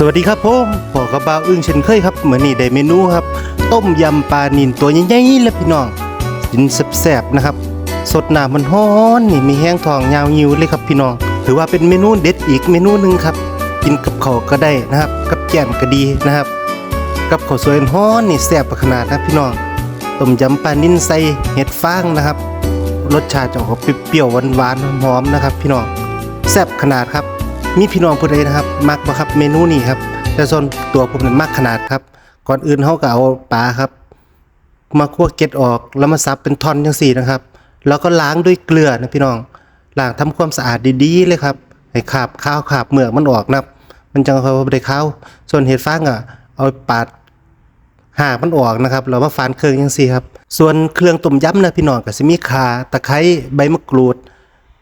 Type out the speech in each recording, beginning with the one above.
สวัสดีครับผมพอกับบาวอึ้งเช่นเคยครับเหมือนนี่ได้เมนูครับ ต้มยำปลานินตัวใหญ่ๆเลยพี่น้องกินแซ่บๆนะครับ สดหน้ำมันฮ้อนนี่มีแห้งทองยาวยิวเลยครับพี่น้อง ถือว่าเป็นเมนูเด็ดอีกเมนูหนึ่งครับ กินกับข้าวก็ได้นะครับ กับแกมก็ดีนะครับ กับข้าวสวยฮ้อนนี่แซ่บขนาดนะพี่น้องต้มยำปลานินใส่เห็ดฟางนะครับ รสชาติจะออกเปรี้ยวๆหวานๆหอมๆนะครับ พี่น้องแซ่บขนาดครับ มีพี่น้องผู้ใดนะครับ มักบ่ครับเมนูนี้ครับแต่ส่วนตัวผมเนั้นมักขนาดครับ ก่อนอื่นเขาก็เอาปลาครับ มาคั่วเกล็ดออกแล้วมาซับเป็นท่อนจังสี่นะครับ แล้วก็ล้างด้วยเกลือนะพี่น้องล้างทำความสะอาดดีๆเลยครับให้ขาบข้าวขาบเหมือกมันออกนะครับมันจังเขาบ่ได้ข้าวส่วนเห็ดฟางอะ เอาปาดหากมันออกนะครับเรามาฟานเครื่องยังสี่ครับ ส่วนเครื่องต้มยำนะพี่น้องก็จะมีข่าตะไคร้ใบมะกรูด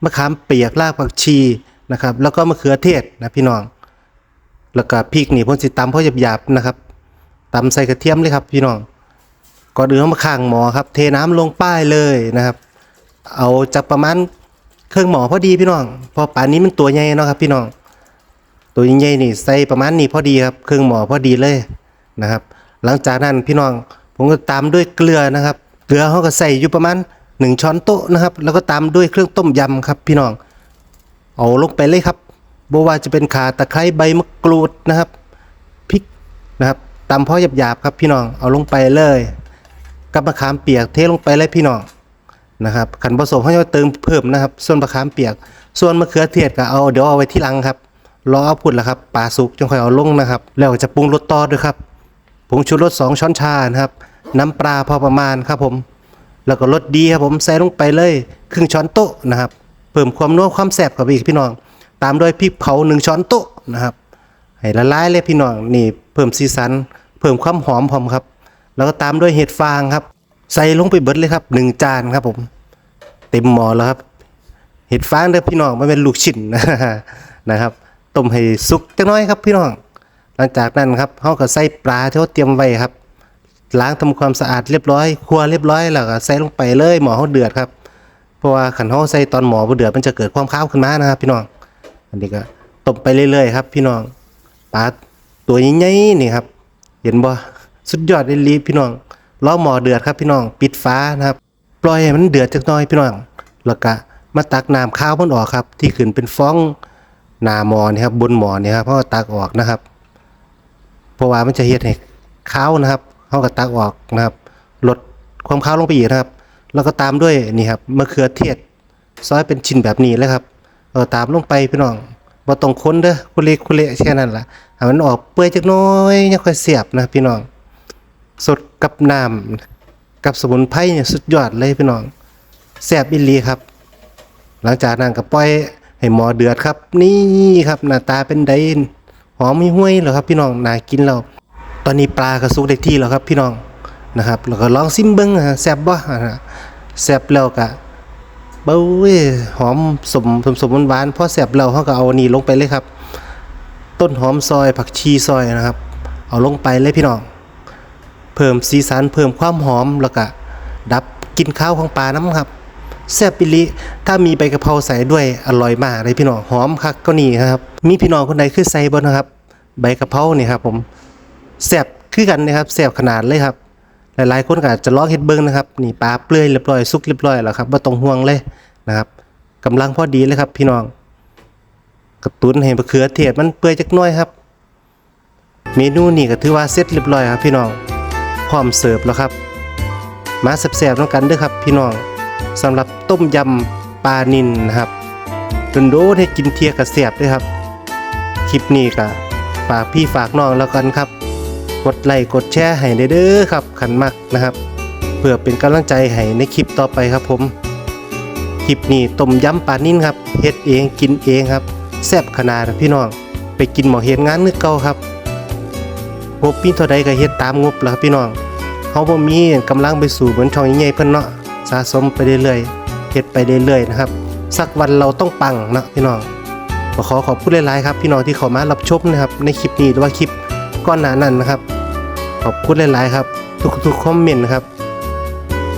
มะขามเปียกรากผักชี นะครับ แล้วก็มะเขือเทศนะพี่น้อง แล้วก็พริกนี่พ่นสิตำพ่อหยาบๆนะครับตำใส่กระเทียมเลยครับพี่น้องก่อนอื่นเอามาข้างหมอครับ เทน้ำลงป้ายเลยนะครับ เอาจากประมาณเครื่องหมอพอดีพี่น้อง พอป่านนี้มันตัวใหญ่เนาะครับ พี่น้อง ตัวใหญ่นี่ใส่ประมาณนี้พอดีครับ เครื่องหมอพอดีเลยนะครับ หลังจากนั้นพี่น้องผมก็ตามด้วยเกลือนะครับ เกลือเขาก็ใส่อยู่ประมาณ 1 ช้อนโต๊ะนะครับ แล้วก็ตามด้วยเครื่องต้มยำครับ พี่น้อง เอาลงไปเลยครับบ่ว่าจะเป็นขาตะไคร้ใบมะกรูดนะครับพริกนะครับตำพอหยาบๆครับพี่น้องเอาลงไปเลยกับมะขามเปียกเทลงไปเลยพี่น้องนะครับขันผสมเขาจะเติมเพิ่มนะครับ ส่วนมะขามเปียก ส่วนมะเขือเทศก็เอาเดี๋ยวเอาไว้ที่หลังครับรอเอาพุ่นละครับปลาสุกจงค่อยเอาลงนะครับ แล้วจะปรุงรสต่อด้วยครับผงชูรส2ช้อนชานะครับ น้ำปลาพอประมาณครับผม แล้วก็รสดีครับผมใส่ลงไปเลย ครึ่งช้อนโต๊ะนะครับ เพิ่มความนัวความแซ่บกับอีกพี่น้อง ตามด้วยพริกเผา1ช้อนโต๊ะนะครับให้ละลายเลยพี่น้องนี่เพิ่มสีสัน เพิ่มความหอมพร้อมครับ แล้วก็ตามด้วยเห็ดฟางครับ ใส่ลงไปเบิดเลยครับหนึ่งจานครับผม เต็มหม้อแล้วครับ เห็ดฟางเด้อพี่น้องไม่เป็นลูกชิ้นนะครับต้มให้สุกจักหน้อยครับพี่น้อง หลังจากนั้นครับเขาก็ใส่ปลาที่เขาเตรียมไว้ครับล้างทำความสะอาดเรียบร้อยครัวเรียบร้อยแล้วก็ใส่ลงไปเลยหมอเขาเดือดครับ ราะว่าขันเขาใส่ตอนหมอบ่เดือดมันจะเกิดความข้าวขึ้นมานะครับ พี่น้อง อันนี้ก็ต้มไปเรื่อยๆครับ พี่น้องปลาตัวใหญ่ๆนี่ครับ เห็นบ่สุดยอดเลยลีพี่น้องล้อหมอเดือดครับพี่น้อง ปิดฟ้านะครับ ปล่อยให้มันเดือดจักหน่อยพี่น้อง แล้วก็มาตักน้ำข้าวมันออกครับ ที่ขึ้นเป็นฟองหนาหมอนี่ครับบนหมอนี่ครับเพราะาตักออกนะครับ เพราะว่ามันจะเฮ็ดให้ข้าวนะครับเขาก็ตักออกนะครับลดความข้าวลงไปอีกนะครับ แล้วก็ตามด้วยนี่ครับมะเขือเทศซอยเป็นชิ้นแบบนี้เลยครับเออตามลงไปพี่น้องบ่ต้องค้นเด้อคุเละคุเละแค่นั้นล่ะให้มันออกเปื่อยจักน้อยยังค่อยเสียบนะพี่น้อง สดกับน้ำกับสมุนไพรเนี่ยสุดยอดเลยพี่น้องแซ่บอีหลีครับ หลังจากนั้นก็ปล่อยให้หมอเดือดครับ นี่ครับหน้าตาเป็นไดนหอมมีห้วยแล้วครับ พี่น้องน่ากินแล้วตอนนี้ปลากระสุกได้ที่แล้วครับ พี่น้องนะครับแล้วก็ลองซิมเบิ้งแซ่บบ่อ่า แซ่บแล้วก็เบ้ยหอมสมสมสมหวานพอแซ่บแล้วเขาก็เอานี่ลงไปเลยครับ ต้นหอมซอยผักชีซอยนะครับ เอาลงไปเลยพี่น้องเพิ่มสีสันเพิ่มความหอมแล้วก็ดับกินข้าวของปลาน้ำครับแซ่บปิลิถ้ามีใบกะเพราใส่ด้วยอร่อยมากเลยพี่น้องหอมคักก็นี่ครับ มีพี่น้องคนใดคือใส่บ่นะครับ ใบกะเพรานี่ครับผมแซ่บคือกันนะครับแซ่บขนาดเลยครับ หลายๆคนก็อาจจะลองเฮ็ดเบิ่งนะครับนี่ปลาเปลือยเรียบร้อยสุกเรียบร้อยแล้วครับบ่ต้องห่วงเลยนะครับกำลังพอดีเลยครับ พี่น้องกระตุ้นให้มะเขือเทศมันเปื่อยจักน่อยครับ เมนูนี้ก็ถือว่าเสร็จเรียบร้อยครับ พี่น้องพร้อมเสิร์ฟแล้วครับ มาแซ่บๆน้ำกันด้วยครับ พี่น้องสำหรับต้มยำปลานินนะครับโดนให้กินเทียกับแซ่บด้วยครับคลิปนี้ก็ฝากพี่ฝากน้องแล้วกันครับ กดไลค์กดแชร์ให้เด้อครับขันมักนะครับ เพื่อเป็นกำลังใจให้ในคลิปต่อไปครับผมคลิปนี้ต้มยำปลานิ่นครับเฮ็ดเองกินเองครับแซ่บขนาดพี่น้องไปกินหมอเฮ็ดงานนึกเก่าครับงบมีเท่าใดก็เฮ็ดตามงบล่ะครับพี่น้องเฮาบ่มีกำลังไปสู่เหมือนช่องใหญ่ๆเพิ่นเนาะสะสมไปเรื่อยๆเฮ็ดไปเรื่อยๆนะครับสักวันเราต้องปังนะพี่น้องขอขอบคุณหลายๆครับพี่น้องที่เข้ามารับชมนะครับในคลิปนี้หรือว่าคลิปก่อนหน้านั้นนะครับ ขอบคุณหลาย ๆ ครับ ทุกๆคอมเมนต์ครับ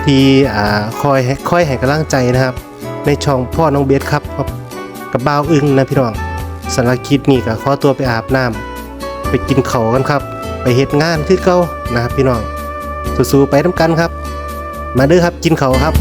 ที่อ่าคอยคอยให้กำลังใจนะครับ ในช่องพ่อน้องเบสครับกับบ่าวอึ้งนะพี่น้องสารคิดนี่ก็ขอตัวไปอาบน้ำไปกินเขากันครับ ไปเหตุงานคือเก่านะครับพี่น้องสู้ๆไปน้ำกันครับ มาเด้อครับกินเขาครับ